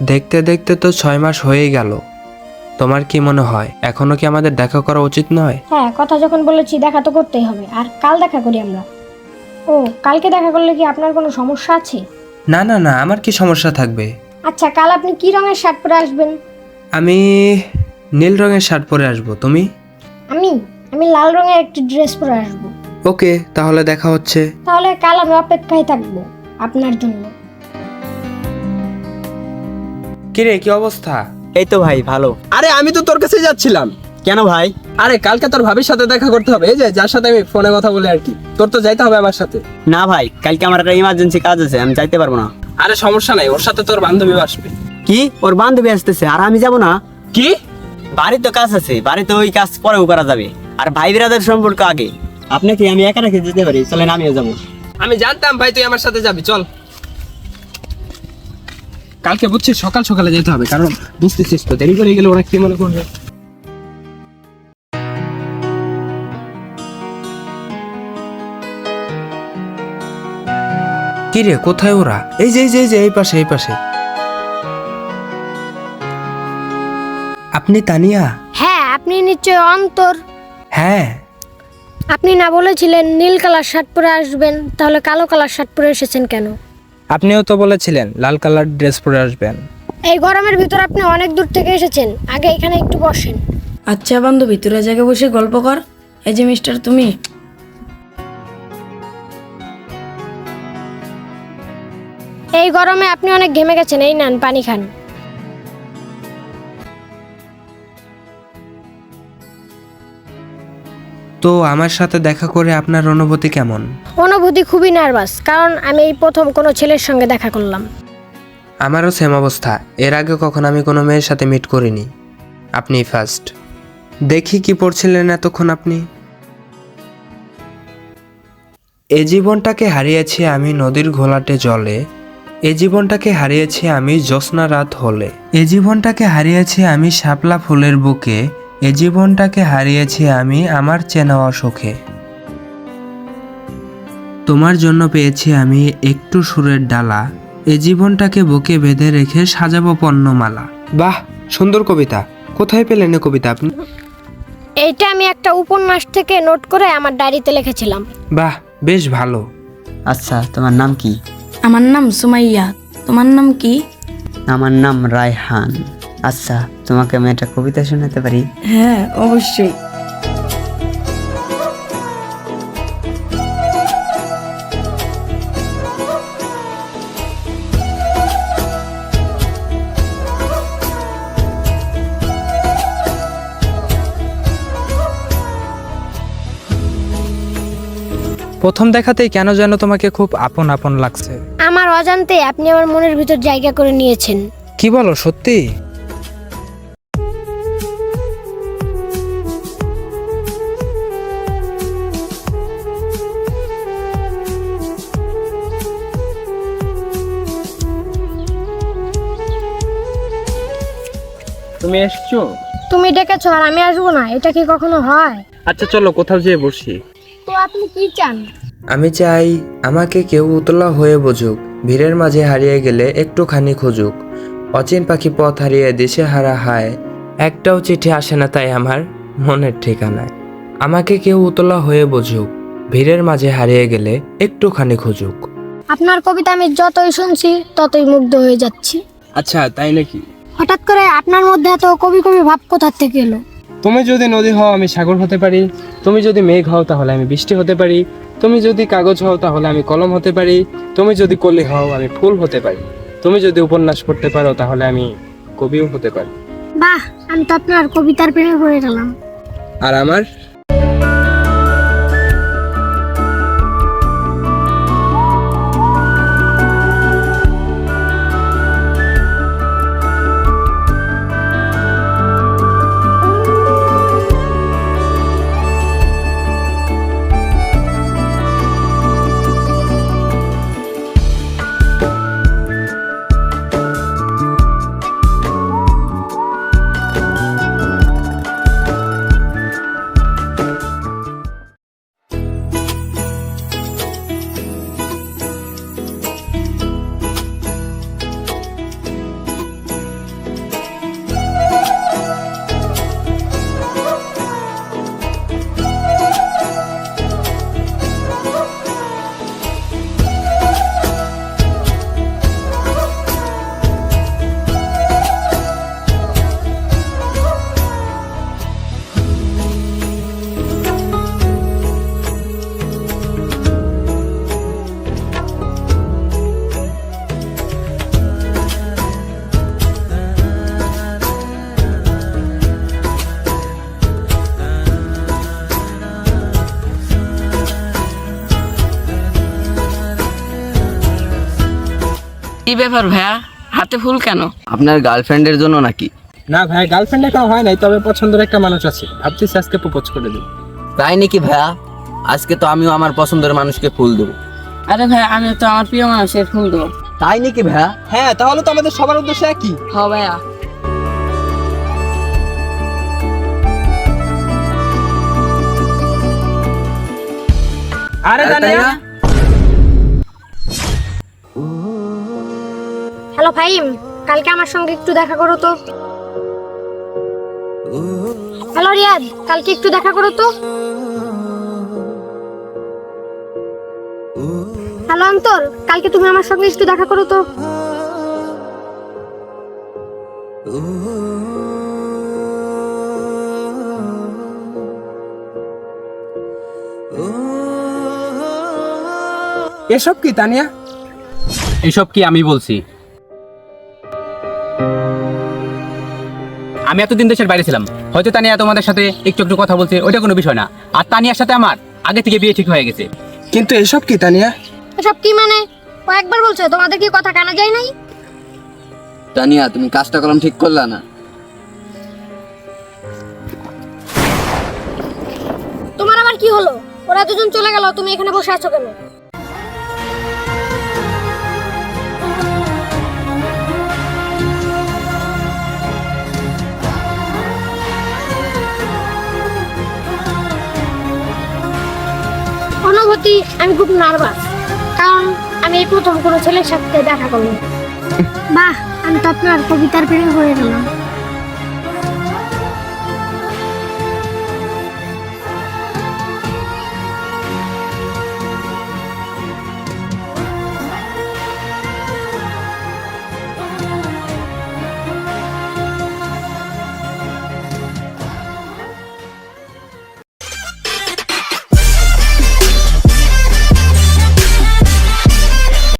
দেখতে দেখতে তো ছয় মাস হয়েই গেল। তোমার কি মনে হয় এখনও কি আমাদের দেখা করা উচিত নয়? হ্যাঁ কথা যখন বলেছি দেখা তো করতেই হবে আর কাল দেখা করি আমরা। ও কালকে দেখা করলে কি আপনার কোনো সমস্যা আছে? না না না আমার কি সমস্যা থাকবে? আচ্ছা কাল আপনি কি রঙের শার্ট পরে আসবেন? আমি নীল রঙের শার্ট পরে আসব তুমি? আমি? আমি লাল রঙের একটি ড্রেস পরে আসব। ওকে তাহলে দেখা হচ্ছে। তাহলে কাল আমি অপেক্ষায় থাকব আপনার জন্য। কিরে কি অবস্থা? এই তো ভাই ভালো। আরে আমি তো তোর কাছেই যাচ্ছিলাম। কেন ভাই? আরে কালকে তোর ভাবির সাথে দেখা করতে হবে। এই যে যার সাথে আমি ফোনে কথা বলি আর কি। তোর তো যাইতে হবে আমার সাথে। না ভাই কালকে আমার একটা ইমার্জেন্সি কাজ আছে আমি যাইতে পারব না। আরে সমস্যা নাই ওর সাথে তোর বান্ধবী আসবে। কি? ওর বান্ধবী আসতেছে আর আমি যাব না? কি? বাড়িতে তো কাজ আছে বাড়িতে ওই কাজ পরেও করা যাবে। আর ভাই বিরাদের সম্পর্ক আগে। আপনাকে আমি একা রেখে যেতে পারি চলেন আমিও যাব। আমি জানতাম ভাই তুই আমার সাথে যাবি চল। কালকে বুঝছিস সকাল সকালে যেতে হবে কারণ বুঝতেছিস তো দেরি করে গেলে ওরা কি মনে করবে? কিরে কোথায় ওরা? এই যে এই যে এই যে এই পাশে এই পাশে। আপনি তানিয়া? হ্যাঁ আপনি নিশ্চয় অন্তর। হ্যাঁ। আপনি না বলেছিলেন নীল কালার শার্ট পরে আসবেন তাহলে কালো কালার শার্ট পরে এসেছেন কেন? আপনিও তো বলেছিলেন লাল কালার ড্রেস পরে আসবেন। এই গরমের ভিতর আপনি অনেক দূর থেকে এসেছেন। আগে এখানে একটু বসেন। আচ্ছা বান্ধবী তোরা জায়গায় বসে গল্প কর। এই যে মিস্টার তুমি? এই গরমে আপনি অনেক ঘেমে গেছেন। এই নান পানি খান। তো আমার সাথে দেখা করে আপনার অনুভূতি কেমন? অনুভূতি খুবই নার্ভাস কারণ আমি এই প্রথম কোনো ছেলের সঙ্গে দেখা করলাম। আমারও সেম অবস্থা। এর আগে কখন আমি কোনো মেয়ের সাথে মিট করিনি। আপনি ফার্স্ট দেখি কি পড়ছিলেন এতক্ষণ আপনি? এ জীবনটাকে হারিয়েছি আমি নদীর ঘোলাটে জলে। এ জীবনটাকে হারিয়েছি আমি জ্যোৎস্না রাত হলে। এ জীবনটাকে হারিয়েছি আমি শাপলা ফুলের বুকে। এ জীবনটাকে হারিয়েছি আমি আমার চেনা অসুখে তোমার জন্য পেয়েছি আমি একটু সুরের ডালা। এ জীবনটাকে বুকে বেঁধে রেখে সাজাবো পণ্যমালা। বাহ সুন্দর কবিতা। কোথায় পেলেন এ কবিতা আপনি? এইটা আমি একটা উপন্যাস থেকে নোট করে আমার ডায়েরিতে লিখেছিলাম। বাহ বেশ ভালো। আচ্ছা তোমার নাম কি? আমার নাম সুমাইয়া। তোমার নাম কি? আমার নাম রায়হান। আচ্ছা তোমাকে আমি একটা কবিতা শোনাতে পারি? হ্যাঁ অবশ্যই। প্রথম দেখাতেই কেন যেন তোমাকে খুব আপন আপন লাগছে? আমার অজান্তে আপনি আমার মনের ভিতর জায়গা করে নিয়েছেন। কি বলো সত্যি? তুমি এসছো? তুমি ডেকেছো আর আমি আসব না এটা কি কখনো হয়? আচ্ছা চলো কোথাও যেয়ে বসি। তো আপনি কি চান? আমি চাই আমাকে কেউ উতলা হয়ে বুঝুক ভিড়ের মাঝে হারিয়ে গেলে একটুখানি খুঁজুক। অচিন পাখি পথ হারিয়ে দেশে হারা হায় একটাও চিঠি আসে না তাই আমার মনের ঠিকানায়। আমাকে কেউ উতলা হয়ে বুঝুক ভিড়ের মাঝে হারিয়ে গেলে একটুখানি খুঁজুক। আপনার কবিতা আমি যতই শুনছি ততই মুগ্ধ হয়ে যাচ্ছি। আচ্ছা তাই নাকি? হঠাৎ করে আপনার মধ্যে এত কবি কবি ভাব কোথার থেকে এলো? তুমি যদি নদী হও আমি সাগর হতে পারি। তুমি যদি মেঘ হও তাহলে আমি বৃষ্টি হতে পারি। তুমি যদি কাগজ হও তাহলে আমি কলম হতে পারি। তুমি যদি কলি হও আমি ফুল হতে পারি। তুমি যদি উপন্যাস পড়তে পারো তাহলে আমি কবিও হতে পারি। বাহ আমি তো আপনার কবিতার প্রেমে পড়ে গেলাম। আর আমার? কি ব্যাপার ভাইয়া? হাতে ফুল কেন? আপনার গার্লফ্রেন্ডের জন্য নাকি? না ভাই গার্লফ্রেন্ডে কাউ হয় নাই তবে পছন্দের একটা মানুষ আছে। ভাবতেছি আজকে প্রপোজ করে দিই তাই নাকি ভাইয়া? আজকে তো আমিও আমার পছন্দের মানুষকে ফুল দেবো। আরে ভাই আমি তো আমার প্রিয় মানুষের ফুল দেবো। তাই নাকি ভাইয়া? হ্যাঁ তাহলে তো আমাদের সবার উদ্দেশ্য একই। হ ভাইয়া। আরে দানিয়া হ্যালো ফাহিম কালকে আমার সঙ্গে একটু দেখা করো তো। হ্যালো রিয়াদ কালকে একটু দেখা করো তো। হ্যালো অন্তর কালকে তুমি আমার সঙ্গে একটু দেখা করো তো। এসব কি তানিয়া? এসব কি আমি বলছি? আমি এতদিন দেশের বাইরে ছিলাম। হয়তো তানিয়া তোমাদের সাথে একটু একটু কথা বলছে ওইটা কোনো বিষয় না। আর তানিয়ার সাথে আমার আগে থেকে বিয়ে ঠিক হয়ে গেছে। কিন্তু এসব কি তানিয়া? এসব কি মানে? ও একবার বলছে তোমাদের কি কথা কানা যায় নাই? তানিয়া তুমি কাজটা করলাম ঠিক করলা না। তোমার আবার কি হলো? ওরা দুজন চলে গেল তুমি এখানে বসে আছো কেন? অনুভূতি আমি খুব নার্ভাস। কারণ আমি এই প্রথম কোনো ছেলের সাথে দেখা করলাম। বাহ, আমি তো আপনার কবিতার প্রেমে হয়ে গেলাম।